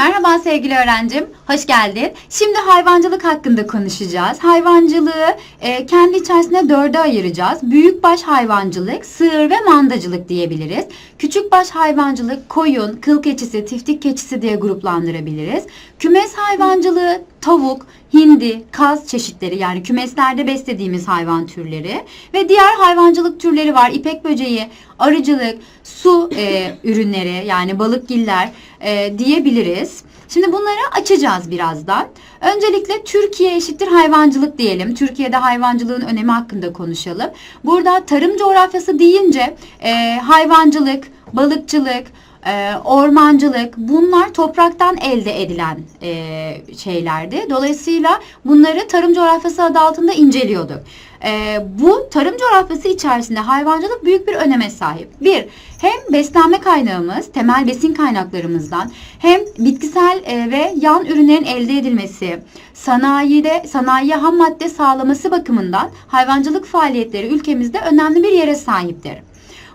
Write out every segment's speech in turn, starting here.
Merhaba sevgili öğrencim, hoş geldin. Şimdi hayvancılık hakkında konuşacağız. Hayvancılığı e, kendi içerisinde dörde ayıracağız. Büyükbaş hayvancılık, sığır ve mandacılık diyebiliriz. Küçükbaş hayvancılık, koyun, kıl keçisi, tiftik keçisi diye gruplandırabiliriz. Kümes hayvancılığı, tavuk, hindi, kaz çeşitleri yani kümeslerde beslediğimiz hayvan türleri ve diğer hayvancılık türleri var. İpek böceği, arıcılık, su e, ürünleri yani balıkgiller e, diyebiliriz. Şimdi bunları açacağız birazdan. Öncelikle Türkiye eşittir hayvancılık diyelim. Türkiye'de hayvancılığın önemi hakkında konuşalım. Burada tarım coğrafyası deyince e, hayvancılık, balıkçılık, e, ormancılık bunlar topraktan elde edilen e, şeylerdi. Dolayısıyla bunları tarım coğrafyası adı altında inceliyorduk. E, bu tarım coğrafyası içerisinde hayvancılık büyük bir öneme sahip. Bir, hem beslenme kaynağımız, temel besin kaynaklarımızdan hem bitkisel e, ve yan ürünlerin elde edilmesi, sanayide sanayiye ham madde sağlaması bakımından hayvancılık faaliyetleri ülkemizde önemli bir yere sahiptir.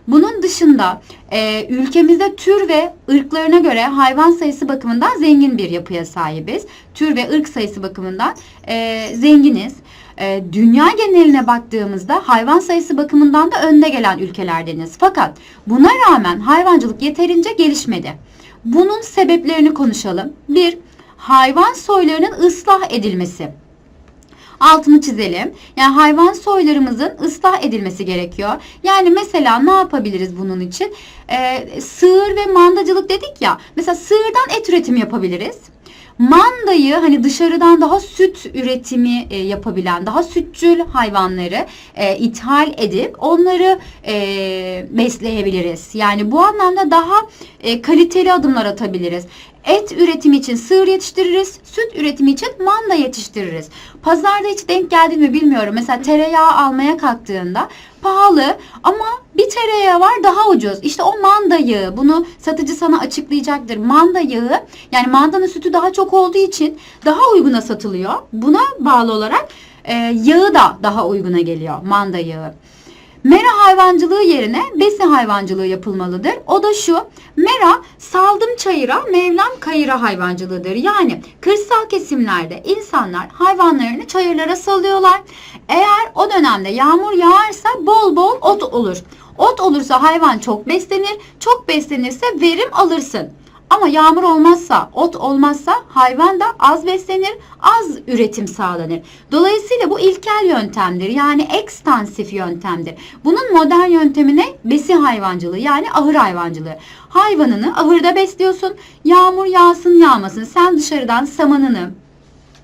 Bunun dışında e, ülkemizde tür ve ırklarına göre hayvan sayısı bakımından zengin bir yapıya sahibiz. Tür ve ırk sayısı bakımından e, zenginiz. E, dünya geneline baktığımızda hayvan sayısı bakımından da önde gelen ülkelerdeniz. Fakat buna rağmen hayvancılık yeterince gelişmedi. Bunun sebeplerini konuşalım. Bir, hayvan soylarının ıslah edilmesi altını çizelim. Yani hayvan soylarımızın ıslah edilmesi gerekiyor. Yani mesela ne yapabiliriz bunun için? Ee, sığır ve mandacılık dedik ya. Mesela sığırdan et üretimi yapabiliriz. Mandayı hani dışarıdan daha süt üretimi e, yapabilen, daha sütçül hayvanları e, ithal edip onları e, besleyebiliriz. Yani bu anlamda daha e, kaliteli adımlar atabiliriz. Et üretimi için sığır yetiştiririz, süt üretimi için manda yetiştiririz. Pazarda hiç denk geldi mi bilmiyorum. Mesela tereyağı almaya kalktığında pahalı ama bir tereyağı var daha ucuz. İşte o manda yağı. Bunu satıcı sana açıklayacaktır. Manda yağı yani mandanın sütü daha çok olduğu için daha uyguna satılıyor. Buna bağlı olarak e, yağı da daha uyguna geliyor. Manda yağı. Mera hayvancılığı yerine besi hayvancılığı yapılmalıdır. O da şu. Mera saldım çayıra, mevlam kayıra hayvancılığıdır. Yani kırsal kesimlerde insanlar hayvanlarını çayırlara salıyorlar. Eğer o dönemde yağmur yağarsa bol bol ot olur. Ot olursa hayvan çok beslenir. Çok beslenirse verim alırsın. Ama yağmur olmazsa, ot olmazsa hayvan da az beslenir, az üretim sağlanır. Dolayısıyla bu ilkel yöntemdir. Yani ekstansif yöntemdir. Bunun modern yöntemi ne? Besi hayvancılığı yani ahır hayvancılığı. Hayvanını ahırda besliyorsun. Yağmur yağsın yağmasın. Sen dışarıdan samanını,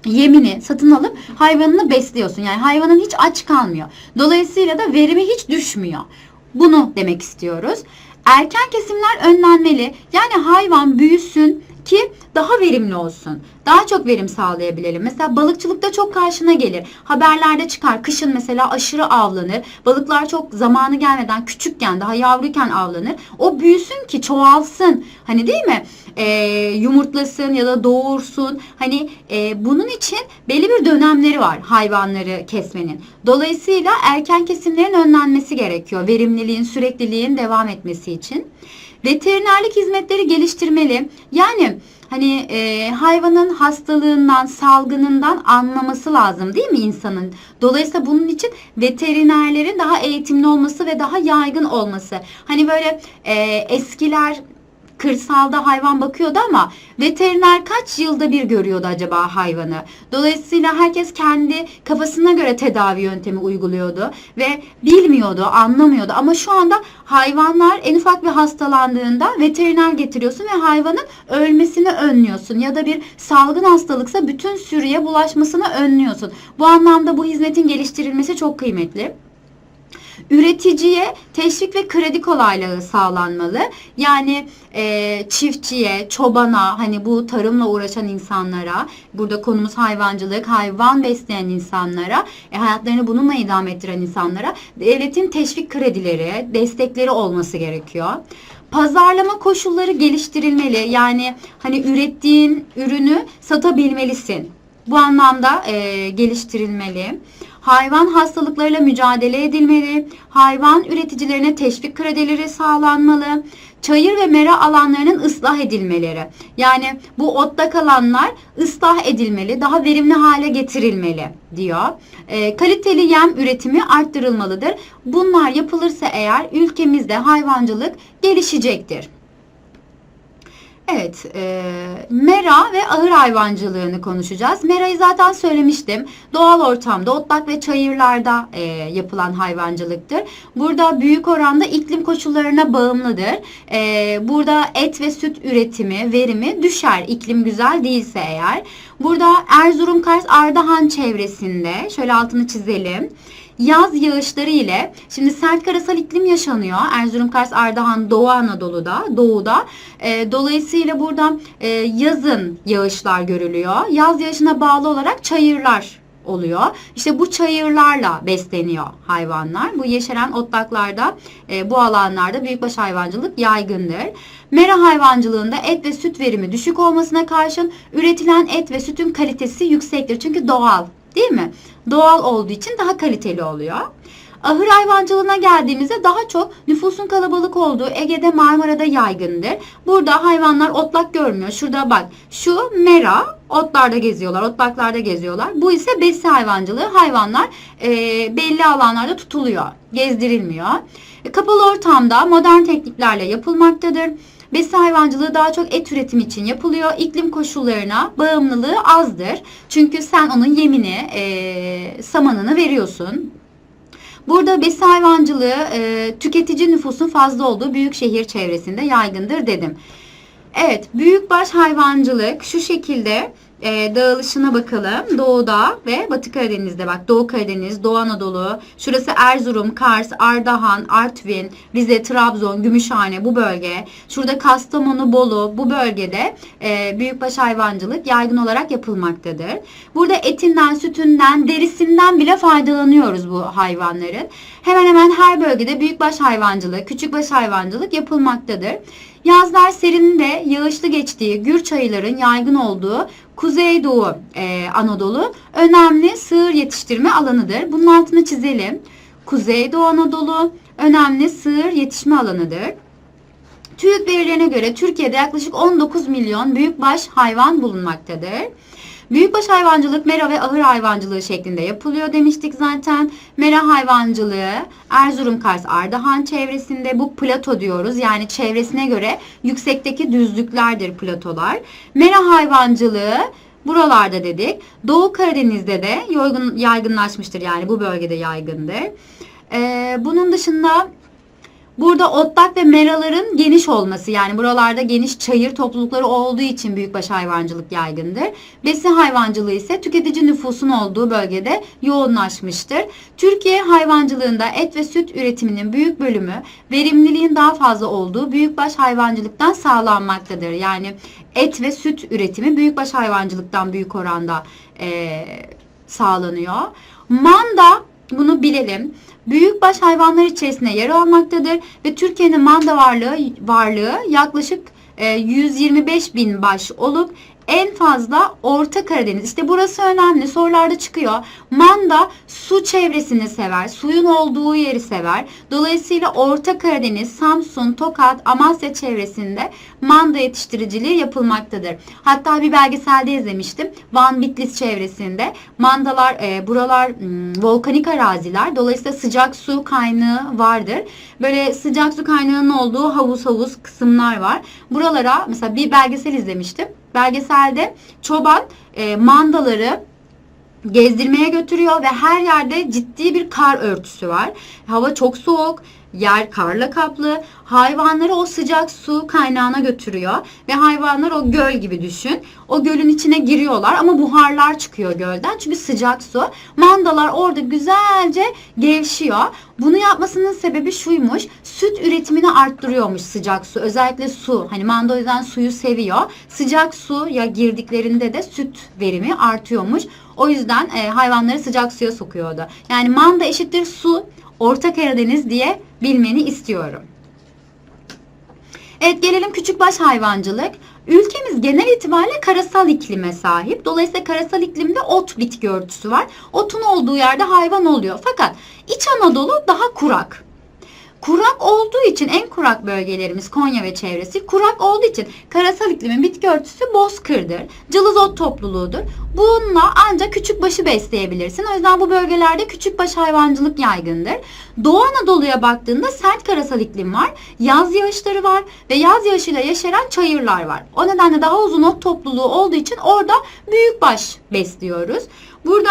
yemini satın alıp hayvanını besliyorsun. Yani hayvanın hiç aç kalmıyor. Dolayısıyla da verimi hiç düşmüyor. Bunu demek istiyoruz. Erken kesimler önlenmeli. Yani hayvan büyüsün ki daha verimli olsun. Daha çok verim sağlayabilelim. Mesela balıkçılıkta çok karşına gelir. Haberlerde çıkar. Kışın mesela aşırı avlanır. Balıklar çok zamanı gelmeden küçükken daha yavruyken avlanır. O büyüsün ki çoğalsın. Hani değil mi? Ee, yumurtlasın ya da doğursun. Hani e, bunun için belli bir dönemleri var hayvanları kesmenin. Dolayısıyla erken kesimlerin önlenmesi gerekiyor. Verimliliğin, sürekliliğin devam etmesi için. Veterinerlik hizmetleri geliştirmeli. Yani hani e, hayvanın hastalığından, salgınından anlaması lazım değil mi insanın? Dolayısıyla bunun için veterinerlerin daha eğitimli olması ve daha yaygın olması. Hani böyle e, eskiler kırsalda hayvan bakıyordu ama veteriner kaç yılda bir görüyordu acaba hayvanı? Dolayısıyla herkes kendi kafasına göre tedavi yöntemi uyguluyordu ve bilmiyordu, anlamıyordu. Ama şu anda hayvanlar en ufak bir hastalandığında veteriner getiriyorsun ve hayvanın ölmesini önlüyorsun ya da bir salgın hastalıksa bütün sürüye bulaşmasını önlüyorsun. Bu anlamda bu hizmetin geliştirilmesi çok kıymetli. Üreticiye teşvik ve kredi kolaylığı sağlanmalı. Yani e, çiftçiye, çobana, hani bu tarımla uğraşan insanlara, burada konumuz hayvancılık, hayvan besleyen insanlara, e, hayatlarını bununla idame ettiren insanlara devletin teşvik kredileri, destekleri olması gerekiyor. Pazarlama koşulları geliştirilmeli. Yani hani ürettiğin ürünü satabilmelisin. Bu anlamda e, geliştirilmeli. Hayvan hastalıklarıyla mücadele edilmeli. Hayvan üreticilerine teşvik kredileri sağlanmalı. Çayır ve mera alanlarının ıslah edilmeleri. Yani bu otlak alanlar ıslah edilmeli, daha verimli hale getirilmeli diyor. E, kaliteli yem üretimi arttırılmalıdır. Bunlar yapılırsa eğer ülkemizde hayvancılık gelişecektir. Evet, e, mera ve ahır hayvancılığını konuşacağız. Merayı zaten söylemiştim. Doğal ortamda, otlak ve çayırlarda e, yapılan hayvancılıktır. Burada büyük oranda iklim koşullarına bağımlıdır. E, burada et ve süt üretimi, verimi düşer iklim güzel değilse eğer. Burada Erzurum, Kars, Ardahan çevresinde, şöyle altını çizelim yaz yağışları ile şimdi sert karasal iklim yaşanıyor. Erzurum, Kars, Ardahan, Doğu Anadolu'da, doğuda. E, dolayısıyla burada e, yazın yağışlar görülüyor. Yaz yağışına bağlı olarak çayırlar oluyor. İşte bu çayırlarla besleniyor hayvanlar. Bu yeşeren otlaklarda e, bu alanlarda büyükbaş hayvancılık yaygındır. Mera hayvancılığında et ve süt verimi düşük olmasına karşın üretilen et ve sütün kalitesi yüksektir. Çünkü doğal değil mi? Doğal olduğu için daha kaliteli oluyor. Ahır hayvancılığına geldiğimizde daha çok nüfusun kalabalık olduğu Ege'de Marmara'da yaygındır. Burada hayvanlar otlak görmüyor. Şurada bak şu mera otlarda geziyorlar, otlaklarda geziyorlar. Bu ise besi hayvancılığı. Hayvanlar e, belli alanlarda tutuluyor, gezdirilmiyor. E, kapalı ortamda modern tekniklerle yapılmaktadır. Besi hayvancılığı daha çok et üretimi için yapılıyor. İklim koşullarına bağımlılığı azdır. Çünkü sen onun yemini, e, samanını veriyorsun. Burada besi hayvancılığı e, tüketici nüfusun fazla olduğu büyük şehir çevresinde yaygındır dedim. Evet, büyükbaş hayvancılık şu şekilde e, dağılışına bakalım. Doğuda ve Batı Karadeniz'de bak Doğu Karadeniz, Doğu Anadolu, şurası Erzurum, Kars, Ardahan, Artvin, Rize, Trabzon, Gümüşhane bu bölge. Şurada Kastamonu, Bolu bu bölgede e, büyükbaş hayvancılık yaygın olarak yapılmaktadır. Burada etinden, sütünden, derisinden bile faydalanıyoruz bu hayvanların. Hemen hemen her bölgede büyükbaş hayvancılık, küçükbaş hayvancılık yapılmaktadır. Yazlar serin ve yağışlı geçtiği gür çayırların yaygın olduğu Kuzeydoğu e, Anadolu önemli sığır yetiştirme alanıdır. Bunun altını çizelim. Kuzeydoğu Anadolu önemli sığır yetişme alanıdır. TÜİK verilerine göre Türkiye'de yaklaşık 19 milyon büyükbaş hayvan bulunmaktadır. Büyükbaş hayvancılık mera ve ahır hayvancılığı şeklinde yapılıyor demiştik zaten. Mera hayvancılığı Erzurum, Kars, Ardahan çevresinde bu plato diyoruz. Yani çevresine göre yüksekteki düzlüklerdir platolar. Mera hayvancılığı buralarda dedik. Doğu Karadeniz'de de yaygın, yaygınlaşmıştır. Yani bu bölgede yaygındır. Ee, bunun dışında Burada otlak ve meraların geniş olması yani buralarda geniş çayır toplulukları olduğu için büyükbaş hayvancılık yaygındır. Besi hayvancılığı ise tüketici nüfusun olduğu bölgede yoğunlaşmıştır. Türkiye hayvancılığında et ve süt üretiminin büyük bölümü verimliliğin daha fazla olduğu büyükbaş hayvancılıktan sağlanmaktadır. Yani et ve süt üretimi büyükbaş hayvancılıktan büyük oranda e, sağlanıyor. Manda bunu bilelim büyükbaş hayvanlar içerisinde yer almaktadır ve Türkiye'nin manda varlığı varlığı yaklaşık 125 e, bin baş olup en fazla Orta Karadeniz. İşte burası önemli. Sorularda çıkıyor. Manda su çevresini sever. Suyun olduğu yeri sever. Dolayısıyla Orta Karadeniz, Samsun, Tokat, Amasya çevresinde manda yetiştiriciliği yapılmaktadır. Hatta bir belgeselde izlemiştim. Van Bitlis çevresinde mandalar e, buralar m, volkanik araziler. Dolayısıyla sıcak su kaynağı vardır. Böyle sıcak su kaynağının olduğu havuz havuz kısımlar var. Buralara mesela bir belgesel izlemiştim belgeselde çoban e, mandaları gezdirmeye götürüyor ve her yerde ciddi bir kar örtüsü var. Hava çok soğuk. Yer karla kaplı. Hayvanları o sıcak su kaynağına götürüyor ve hayvanlar o göl gibi düşün. O gölün içine giriyorlar ama buharlar çıkıyor gölden çünkü sıcak su. Mandalar orada güzelce gevşiyor. Bunu yapmasının sebebi şuymuş. Süt üretimini arttırıyormuş sıcak su. Özellikle su. Hani manda o yüzden suyu seviyor. Sıcak su ya girdiklerinde de süt verimi artıyormuş. O yüzden e, hayvanları sıcak suya sokuyordu. Yani manda eşittir su. Orta Karadeniz diye bilmeni istiyorum. Evet gelelim küçükbaş hayvancılık. Ülkemiz genel itibariyle karasal iklime sahip. Dolayısıyla karasal iklimde ot bitki örtüsü var. Otun olduğu yerde hayvan oluyor. Fakat İç Anadolu daha kurak. Kurak olduğu için en kurak bölgelerimiz Konya ve çevresi kurak olduğu için karasal iklimin bitki örtüsü bozkırdır. Cılız ot topluluğudur. Bununla ancak küçük başı besleyebilirsin. O yüzden bu bölgelerde küçük baş hayvancılık yaygındır. Doğu Anadolu'ya baktığında sert karasal iklim var. Yaz yağışları var ve yaz yağışıyla yeşeren çayırlar var. O nedenle daha uzun ot topluluğu olduğu için orada büyük baş besliyoruz. Burada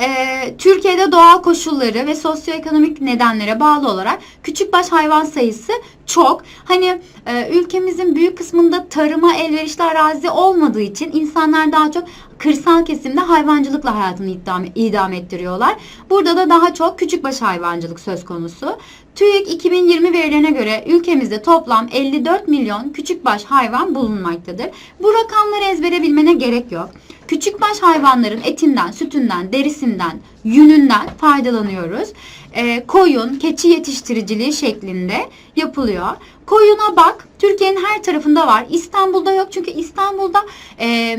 ee, Türkiye'de doğal koşulları ve sosyoekonomik nedenlere bağlı olarak küçükbaş hayvan sayısı çok. Hani e, ülkemizin büyük kısmında tarıma elverişli arazi olmadığı için insanlar daha çok kırsal kesimde hayvancılıkla hayatını idam, idam ettiriyorlar. Burada da daha çok küçükbaş hayvancılık söz konusu. TÜİK 2020 verilerine göre ülkemizde toplam 54 milyon küçükbaş hayvan bulunmaktadır. Bu rakamları ezbere bilmene gerek yok. Küçükbaş hayvanların etinden, sütünden, derisinden, yününden faydalanıyoruz. Ee, koyun, keçi yetiştiriciliği şeklinde yapılıyor. Koyuna bak, Türkiye'nin her tarafında var. İstanbul'da yok çünkü İstanbul'da e,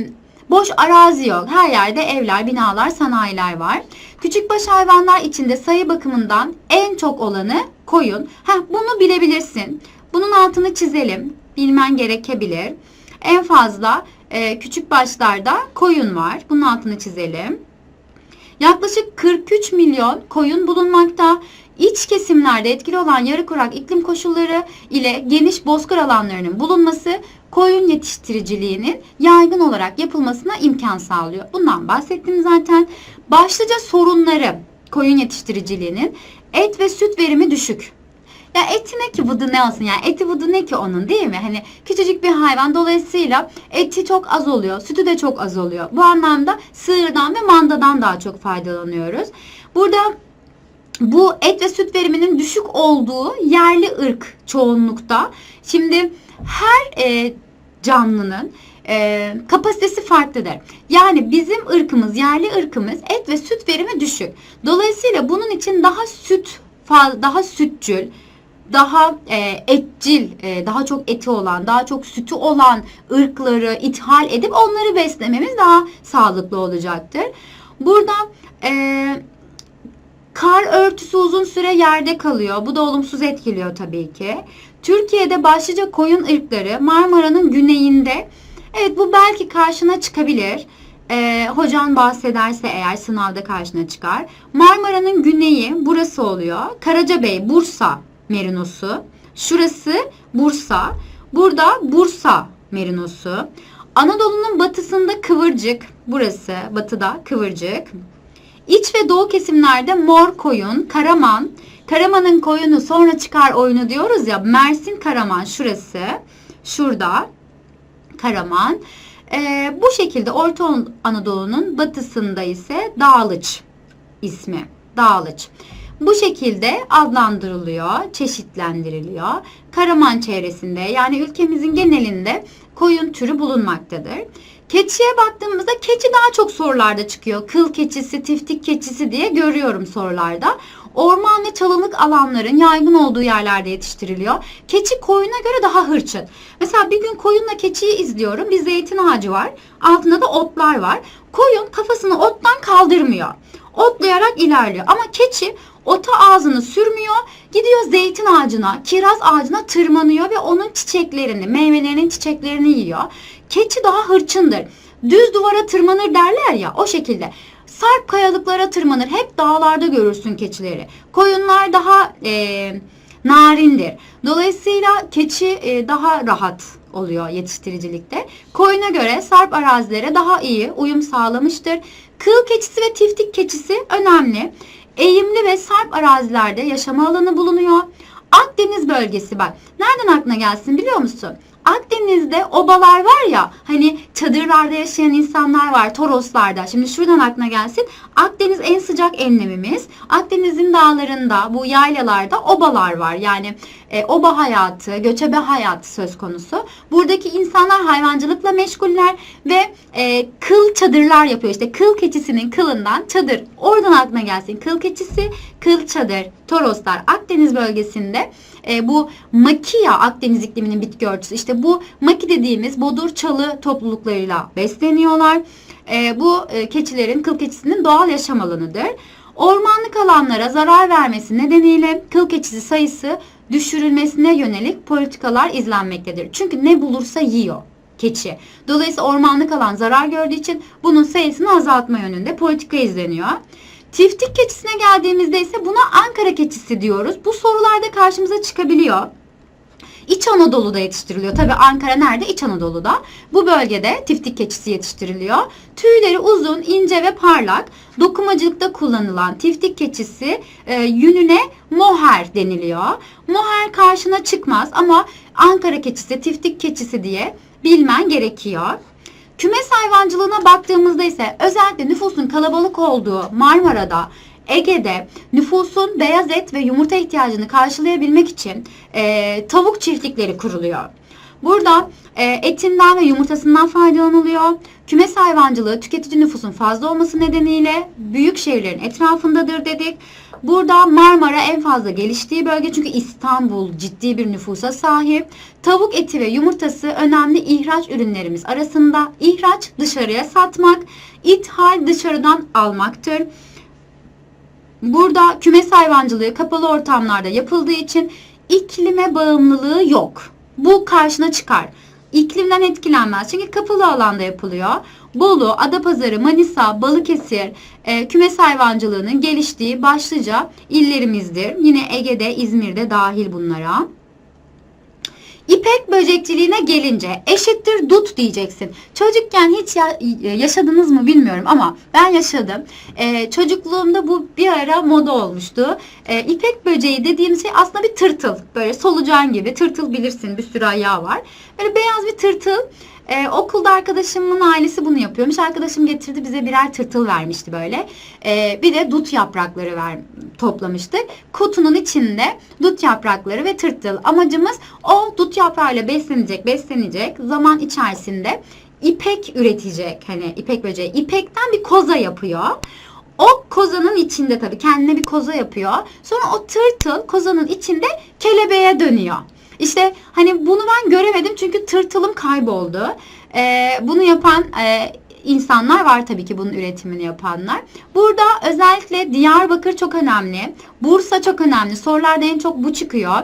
boş arazi yok. Her yerde evler, binalar, sanayiler var. Küçükbaş hayvanlar içinde sayı bakımından en çok olanı koyun. Heh, bunu bilebilirsin. Bunun altını çizelim. Bilmen gerekebilir. En fazla e, küçük başlarda koyun var. Bunun altını çizelim. Yaklaşık 43 milyon koyun bulunmakta. İç kesimlerde etkili olan yarı kurak iklim koşulları ile geniş bozkır alanlarının bulunması koyun yetiştiriciliğinin yaygın olarak yapılmasına imkan sağlıyor. Bundan bahsettim zaten. Başlıca sorunları koyun yetiştiriciliğinin et ve süt verimi düşük. Ya eti ne ki budu ne olsun yani eti budu ne ki onun değil mi? Hani küçücük bir hayvan dolayısıyla eti çok az oluyor. Sütü de çok az oluyor. Bu anlamda sığırdan ve mandadan daha çok faydalanıyoruz. Burada bu et ve süt veriminin düşük olduğu yerli ırk çoğunlukta. Şimdi her e, canlının e, kapasitesi farklıdır. Yani bizim ırkımız, yerli ırkımız et ve süt verimi düşük. Dolayısıyla bunun için daha süt daha sütçül, daha e, etçil, e, daha çok eti olan, daha çok sütü olan ırkları ithal edip onları beslememiz daha sağlıklı olacaktır. Burada e, kar örtüsü uzun süre yerde kalıyor. Bu da olumsuz etkiliyor tabii ki. Türkiye'de başlıca koyun ırkları Marmara'nın güneyinde. Evet bu belki karşına çıkabilir. Ee, hocan bahsederse eğer sınavda karşına çıkar. Marmara'nın güneyi burası oluyor. Karacabey, Bursa merinosu. Şurası Bursa. Burada Bursa merinosu. Anadolu'nun batısında kıvırcık. Burası batıda kıvırcık. İç ve doğu kesimlerde mor koyun, karaman. Karamanın koyunu sonra çıkar oyunu diyoruz ya. Mersin Karaman şurası. Şurada. Karaman. Ee, bu şekilde Orta Anadolu'nun batısında ise Dağlıç ismi. Dağlıç. Bu şekilde adlandırılıyor, çeşitlendiriliyor. Karaman çevresinde yani ülkemizin genelinde koyun türü bulunmaktadır. Keçiye baktığımızda keçi daha çok sorularda çıkıyor. Kıl keçisi, tiftik keçisi diye görüyorum sorularda. Orman ve çalılık alanların yaygın olduğu yerlerde yetiştiriliyor. Keçi koyuna göre daha hırçın. Mesela bir gün koyunla keçiyi izliyorum. Bir zeytin ağacı var. Altında da otlar var. Koyun kafasını ottan kaldırmıyor. Otlayarak ilerliyor. Ama keçi ota ağzını sürmüyor. Gidiyor zeytin ağacına, kiraz ağacına tırmanıyor ve onun çiçeklerini, meyvelerinin çiçeklerini yiyor. Keçi daha hırçındır. Düz duvara tırmanır derler ya o şekilde. Sarp kayalıklara tırmanır. Hep dağlarda görürsün keçileri. Koyunlar daha e, narindir. Dolayısıyla keçi e, daha rahat oluyor yetiştiricilikte. Koyuna göre sarp arazilere daha iyi uyum sağlamıştır. Kıl keçisi ve tiftik keçisi önemli. Eğimli ve sarp arazilerde yaşama alanı bulunuyor. Akdeniz bölgesi bak. Nereden aklına gelsin biliyor musun? Akdeniz'de obalar var ya hani çadırlarda yaşayan insanlar var Toroslarda. Şimdi şuradan aklına gelsin. Akdeniz en sıcak enlemimiz. Akdeniz'in dağlarında bu yaylalarda obalar var. Yani e, oba hayatı, göçebe hayatı söz konusu. Buradaki insanlar hayvancılıkla meşguller ve e, kıl çadırlar yapıyor. İşte kıl keçisinin kılından çadır. Oradan aklına gelsin. Kıl keçisi, kıl çadır, Toroslar Akdeniz bölgesinde e, bu makia Akdeniz ikliminin bitki örtüsü. İşte bu maki dediğimiz bodur çalı topluluklarıyla besleniyorlar. E, bu e, keçilerin, kıl keçisinin doğal yaşam alanıdır. Ormanlık alanlara zarar vermesi nedeniyle kıl keçisi sayısı düşürülmesine yönelik politikalar izlenmektedir. Çünkü ne bulursa yiyor keçi. Dolayısıyla ormanlık alan zarar gördüğü için bunun sayısını azaltma yönünde politika izleniyor. Tiftik keçisine geldiğimizde ise buna Ankara keçisi diyoruz. Bu sorularda karşımıza çıkabiliyor. İç Anadolu'da yetiştiriliyor. Tabi Ankara nerede? İç Anadolu'da. Bu bölgede tiftik keçisi yetiştiriliyor. Tüyleri uzun, ince ve parlak. Dokumacılıkta kullanılan tiftik keçisi e, yününe moher deniliyor. Moher karşına çıkmaz ama Ankara keçisi, tiftik keçisi diye bilmen gerekiyor. Kümes hayvancılığına baktığımızda ise özellikle nüfusun kalabalık olduğu Marmara'da, Ege'de nüfusun beyaz et ve yumurta ihtiyacını karşılayabilmek için e, tavuk çiftlikleri kuruluyor. Burada e, etinden ve yumurtasından faydalanılıyor. Kümes hayvancılığı tüketici nüfusun fazla olması nedeniyle büyük şehirlerin etrafındadır dedik. Burada Marmara en fazla geliştiği bölge çünkü İstanbul ciddi bir nüfusa sahip. Tavuk eti ve yumurtası önemli ihraç ürünlerimiz arasında. İhraç dışarıya satmak, ithal dışarıdan almaktır. Burada kümes hayvancılığı kapalı ortamlarda yapıldığı için iklime bağımlılığı yok. Bu karşına çıkar. İklimden etkilenmez. Çünkü kapalı alanda yapılıyor. Bolu, Adapazarı, Manisa, Balıkesir e, kümes hayvancılığının geliştiği başlıca illerimizdir. Yine Ege'de, İzmir'de dahil bunlara. İpek böcekçiliğine gelince eşittir dut diyeceksin. Çocukken hiç ya- yaşadınız mı bilmiyorum ama ben yaşadım. Ee, çocukluğumda bu bir ara moda olmuştu. Ee, İpek böceği dediğim şey aslında bir tırtıl. Böyle solucan gibi. Tırtıl bilirsin bir sürü ayağı var. Böyle beyaz bir tırtıl. Ee, okulda arkadaşımın ailesi bunu yapıyormuş. Arkadaşım getirdi bize birer tırtıl vermişti böyle. Ee, bir de dut yaprakları ver, toplamıştık. Kutunun içinde dut yaprakları ve tırtıl. Amacımız o dut yaprağıyla beslenecek, beslenecek. Zaman içerisinde ipek üretecek. Hani ipek böceği. İpekten bir koza yapıyor. O kozanın içinde tabii kendine bir koza yapıyor. Sonra o tırtıl kozanın içinde kelebeğe dönüyor. İşte hani bunu ben göremedim çünkü tırtılım kayboldu. Ee, bunu yapan e, insanlar var tabii ki bunun üretimini yapanlar. Burada özellikle Diyarbakır çok önemli. Bursa çok önemli. Sorularda en çok bu çıkıyor.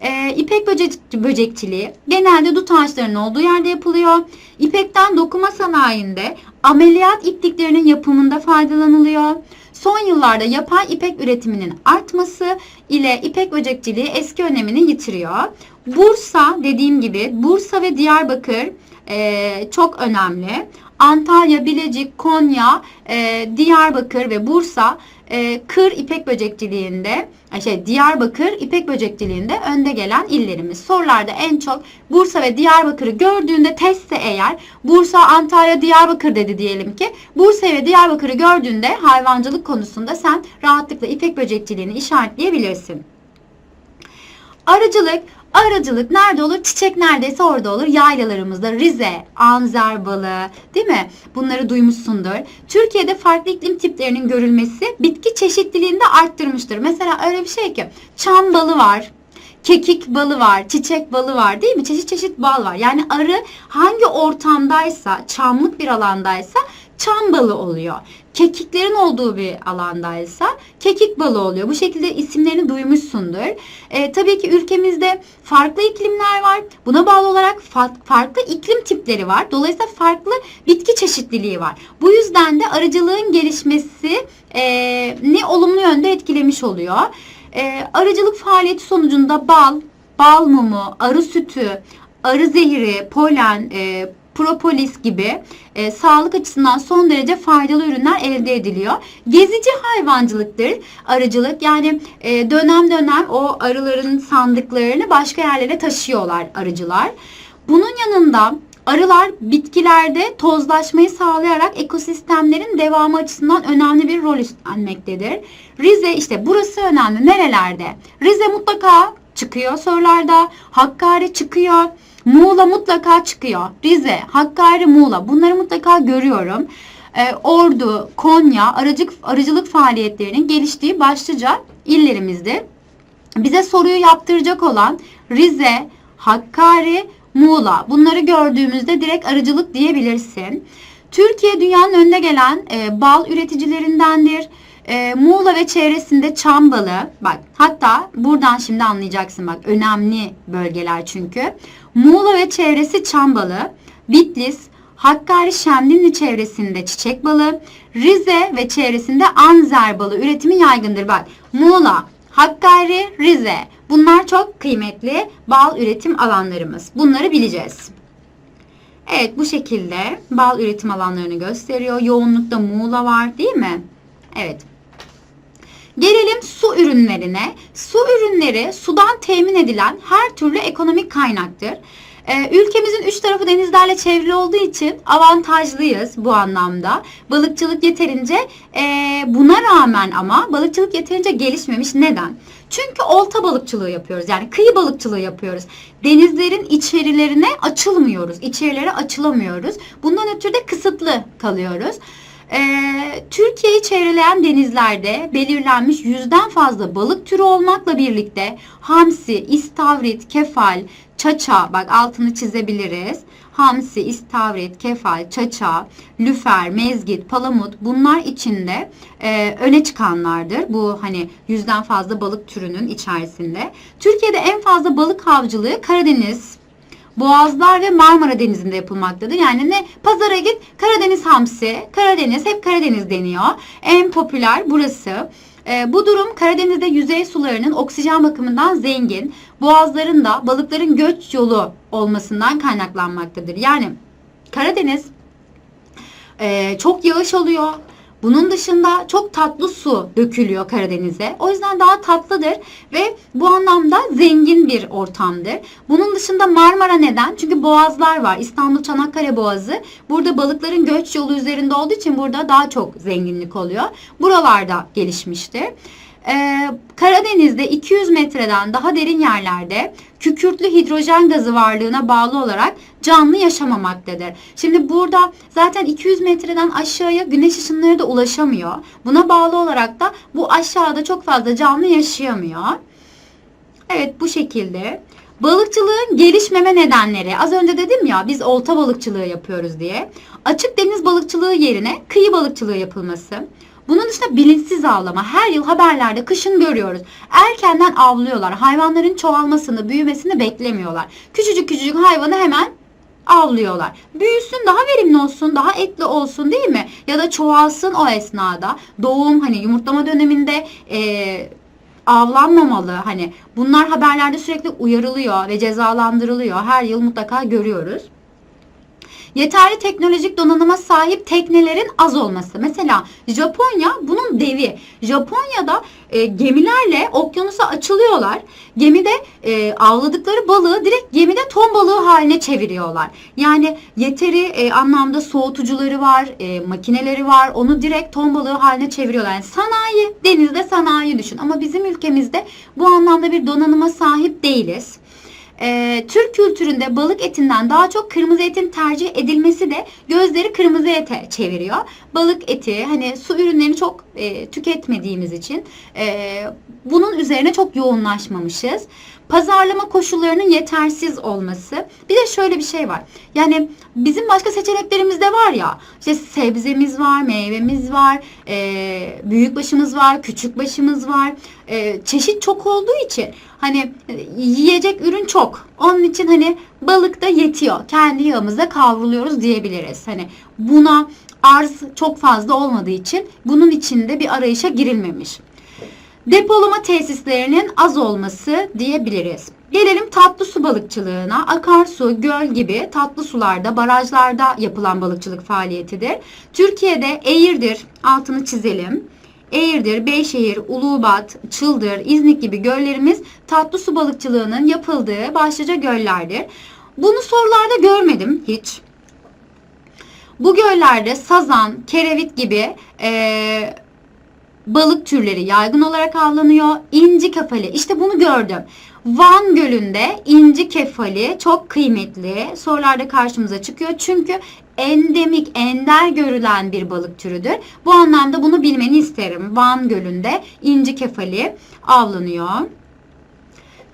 Ee, İpek böcek, böcekçiliği genelde dut ağaçlarının olduğu yerde yapılıyor. İpekten dokuma sanayinde ameliyat ipliklerinin yapımında faydalanılıyor. Son yıllarda yapay ipek üretiminin artması ile ipek böcekçiliği eski önemini yitiriyor. Bursa dediğim gibi Bursa ve Diyarbakır e, çok önemli. Antalya, Bilecik, Konya, e, Diyarbakır ve Bursa e, kır ipek böcekçiliğinde şey Diyarbakır ipek böcekçiliğinde önde gelen illerimiz. Sorularda en çok Bursa ve Diyarbakır'ı gördüğünde teste eğer Bursa, Antalya, Diyarbakır dedi diyelim ki Bursa ve Diyarbakır'ı gördüğünde hayvancılık konusunda sen rahatlıkla ipek böcekçiliğini işaretleyebilirsin. Arıcılık Arıcılık nerede olur? Çiçek neredeyse orada olur. Yaylalarımızda Rize, Anzer balığı değil mi? Bunları duymuşsundur. Türkiye'de farklı iklim tiplerinin görülmesi bitki çeşitliliğini de arttırmıştır. Mesela öyle bir şey ki çam balı var. Kekik balı var, çiçek balı var değil mi? Çeşit çeşit bal var. Yani arı hangi ortamdaysa, çamlık bir alandaysa çam balı oluyor. Kekiklerin olduğu bir alandaysa kekik balı oluyor. Bu şekilde isimlerini duymuşsundur. E, tabii ki ülkemizde farklı iklimler var. Buna bağlı olarak fa- farklı iklim tipleri var. Dolayısıyla farklı bitki çeşitliliği var. Bu yüzden de arıcılığın gelişmesi e, ne olumlu yönde etkilemiş oluyor. E, arıcılık faaliyeti sonucunda bal, bal mumu, arı sütü, arı zehri, polen, e, propolis gibi e, sağlık açısından son derece faydalı ürünler elde ediliyor. Gezici hayvancılıktır arıcılık. Yani e, dönem dönem o arıların sandıklarını başka yerlere taşıyorlar arıcılar. Bunun yanında Arılar bitkilerde tozlaşmayı sağlayarak ekosistemlerin devamı açısından önemli bir rol üstlenmektedir. Rize işte burası önemli. Nerelerde? Rize mutlaka çıkıyor sorularda. Hakkari çıkıyor. Muğla mutlaka çıkıyor. Rize, Hakkari, Muğla bunları mutlaka görüyorum. Ee, Ordu, Konya arıcılık, arıcılık faaliyetlerinin geliştiği başlıca illerimizdir. bize soruyu yaptıracak olan Rize, Hakkari, Muğla. Bunları gördüğümüzde direkt arıcılık diyebilirsin. Türkiye dünyanın önde gelen e, bal üreticilerindendir. E, Muğla ve çevresinde çam balı. Bak hatta buradan şimdi anlayacaksın bak önemli bölgeler çünkü. Muğla ve çevresi çam balı. Bitlis, Hakkari Şemdinli çevresinde çiçek balı, Rize ve çevresinde anzer balı üretimi yaygındır. Bak Muğla, Hakkari, Rize bunlar çok kıymetli bal üretim alanlarımız. Bunları bileceğiz. Evet bu şekilde bal üretim alanlarını gösteriyor. Yoğunlukta Muğla var değil mi? Evet. Gelelim su ürünlerine. Su ürünleri sudan temin edilen her türlü ekonomik kaynaktır. Ee, ülkemizin üç tarafı denizlerle çevrili olduğu için avantajlıyız bu anlamda. Balıkçılık yeterince e, buna rağmen ama balıkçılık yeterince gelişmemiş. Neden? Çünkü olta balıkçılığı yapıyoruz. Yani kıyı balıkçılığı yapıyoruz. Denizlerin içerilerine açılmıyoruz. İçerilere açılamıyoruz. Bundan ötürü de kısıtlı kalıyoruz. Ee, Türkiye'yi çevreleyen denizlerde belirlenmiş yüzden fazla balık türü olmakla birlikte hamsi, istavrit, kefal, çaça bak altını çizebiliriz. Hamsi, istavrit, kefal, çaça, lüfer, mezgit, palamut bunlar içinde e, öne çıkanlardır. Bu hani yüzden fazla balık türünün içerisinde. Türkiye'de en fazla balık avcılığı Karadeniz, Boğazlar ve Marmara Denizi'nde yapılmaktadır. Yani ne pazara git Karadeniz hamsi, Karadeniz hep Karadeniz deniyor. En popüler burası. E, bu durum Karadeniz'de yüzey sularının oksijen bakımından zengin, boğazların da balıkların göç yolu olmasından kaynaklanmaktadır. Yani Karadeniz e, çok yağış oluyor. Bunun dışında çok tatlı su dökülüyor Karadeniz'e. O yüzden daha tatlıdır ve bu anlamda zengin bir ortamdır. Bunun dışında Marmara neden? Çünkü boğazlar var. İstanbul Çanakkale Boğazı. Burada balıkların göç yolu üzerinde olduğu için burada daha çok zenginlik oluyor. Buralarda gelişmiştir. Ee, Karadeniz'de 200 metreden daha derin yerlerde kükürtlü hidrojen gazı varlığına bağlı olarak canlı yaşamamaktadır. Şimdi burada zaten 200 metreden aşağıya güneş ışınları da ulaşamıyor. Buna bağlı olarak da bu aşağıda çok fazla canlı yaşayamıyor. Evet bu şekilde. Balıkçılığın gelişmeme nedenleri. Az önce dedim ya biz olta balıkçılığı yapıyoruz diye. Açık deniz balıkçılığı yerine kıyı balıkçılığı yapılması. Bunun dışında bilinçsiz avlama. Her yıl haberlerde kışın görüyoruz. Erkenden avlıyorlar. Hayvanların çoğalmasını, büyümesini beklemiyorlar. Küçücük küçücük hayvanı hemen avlıyorlar. Büyüsün, daha verimli olsun, daha etli olsun değil mi? Ya da çoğalsın o esnada. Doğum hani yumurtlama döneminde e, avlanmamalı. Hani bunlar haberlerde sürekli uyarılıyor ve cezalandırılıyor. Her yıl mutlaka görüyoruz. Yeterli teknolojik donanıma sahip teknelerin az olması. Mesela Japonya bunun devi. Japonya'da e, gemilerle okyanusa açılıyorlar. Gemide e, avladıkları balığı direkt gemide ton balığı haline çeviriyorlar. Yani yeteri e, anlamda soğutucuları var, e, makineleri var. Onu direkt ton balığı haline çeviriyorlar. Yani sanayi, denizde sanayi düşün. Ama bizim ülkemizde bu anlamda bir donanıma sahip değiliz. Ee, Türk kültüründe balık etinden daha çok kırmızı etin tercih edilmesi de gözleri kırmızı ete çeviriyor. Balık eti hani su ürünlerini çok e, tüketmediğimiz için e, bunun üzerine çok yoğunlaşmamışız. Pazarlama koşullarının yetersiz olması. Bir de şöyle bir şey var. Yani bizim başka seçeneklerimiz de var ya. İşte sebzemiz var, meyvemiz var, e, büyük başımız var, küçük başımız var. E, çeşit çok olduğu için hani e, yiyecek ürün çok. Onun için hani balık da yetiyor. Kendi yağımızda kavruluyoruz diyebiliriz. Hani buna arz çok fazla olmadığı için bunun içinde bir arayışa girilmemiş. Depolama tesislerinin az olması diyebiliriz. Gelelim tatlı su balıkçılığına. Akarsu, göl gibi tatlı sularda, barajlarda yapılan balıkçılık faaliyetidir. Türkiye'de Eğirdir, altını çizelim. Eğirdir, Beyşehir, Ulubat, Çıldır, İznik gibi göllerimiz tatlı su balıkçılığının yapıldığı başlıca göllerdir. Bunu sorularda görmedim hiç. Bu göllerde sazan, kerevit gibi e, balık türleri yaygın olarak avlanıyor. İnci kefali işte bunu gördüm. Van Gölü'nde inci kefali çok kıymetli. Sorularda karşımıza çıkıyor. Çünkü endemik, ender görülen bir balık türüdür. Bu anlamda bunu bilmeni isterim. Van Gölü'nde inci kefali avlanıyor.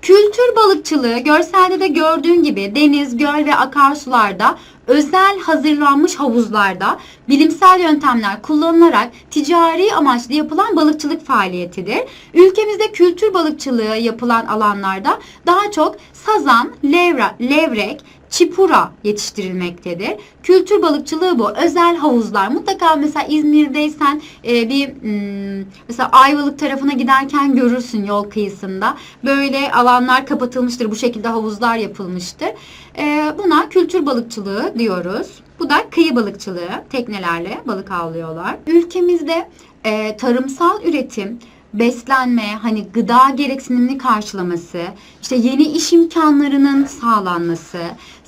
Kültür balıkçılığı görselde de gördüğün gibi deniz, göl ve akarsularda özel hazırlanmış havuzlarda bilimsel yöntemler kullanılarak ticari amaçlı yapılan balıkçılık faaliyetidir. Ülkemizde kültür balıkçılığı yapılan alanlarda daha çok sazan, levra, levrek, çipura yetiştirilmektedir. Kültür balıkçılığı bu. Özel havuzlar. Mutlaka mesela İzmir'deysen e, bir hmm, mesela Ayvalık tarafına giderken görürsün yol kıyısında. Böyle alanlar kapatılmıştır. Bu şekilde havuzlar yapılmıştır. E, buna kültür balıkçılığı diyoruz. Bu da kıyı balıkçılığı. Teknelerle balık avlıyorlar. Ülkemizde e, tarımsal üretim beslenme, hani gıda gereksinimini karşılaması, işte yeni iş imkanlarının sağlanması,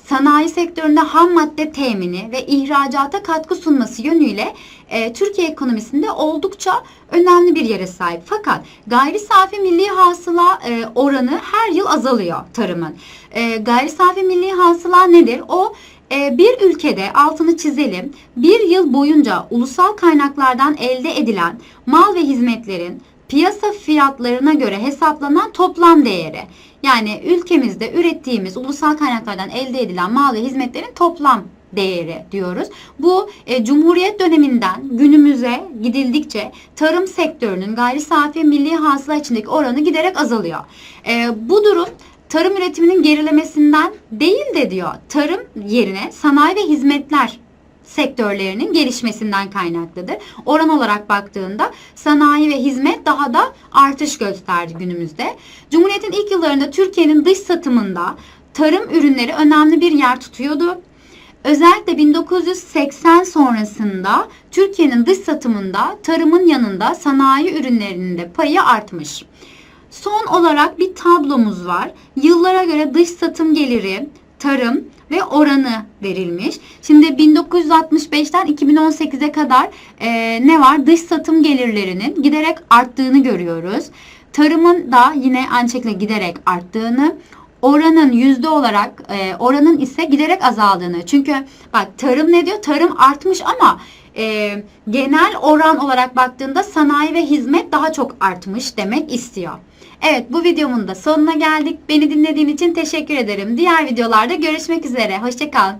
sanayi sektöründe ham madde temini ve ihracata katkı sunması yönüyle e, Türkiye ekonomisinde oldukça önemli bir yere sahip. Fakat gayri safi milli hasıla e, oranı her yıl azalıyor tarımın. E, gayri safi milli hasıla nedir? O e, bir ülkede altını çizelim bir yıl boyunca ulusal kaynaklardan elde edilen mal ve hizmetlerin piyasa fiyatlarına göre hesaplanan toplam değeri. Yani ülkemizde ürettiğimiz ulusal kaynaklardan elde edilen mal ve hizmetlerin toplam değeri diyoruz. Bu e, Cumhuriyet döneminden günümüze gidildikçe tarım sektörünün gayri safi milli hasıla içindeki oranı giderek azalıyor. E, bu durum tarım üretiminin gerilemesinden değil de diyor tarım yerine sanayi ve hizmetler sektörlerinin gelişmesinden kaynaklıdır. Oran olarak baktığında sanayi ve hizmet daha da artış gösterdi günümüzde. Cumhuriyet'in ilk yıllarında Türkiye'nin dış satımında tarım ürünleri önemli bir yer tutuyordu. Özellikle 1980 sonrasında Türkiye'nin dış satımında tarımın yanında sanayi ürünlerinin de payı artmış. Son olarak bir tablomuz var. Yıllara göre dış satım geliri, tarım ve oranı verilmiş. Şimdi 1965'ten 2018'e kadar e, ne var? Dış satım gelirlerinin giderek arttığını görüyoruz. Tarımın da yine aynı şekilde giderek arttığını, oranın yüzde olarak e, oranın ise giderek azaldığını. Çünkü bak tarım ne diyor? Tarım artmış ama e, genel oran olarak baktığında sanayi ve hizmet daha çok artmış demek istiyor. Evet bu videomun da sonuna geldik. Beni dinlediğin için teşekkür ederim. Diğer videolarda görüşmek üzere. Hoşçakal.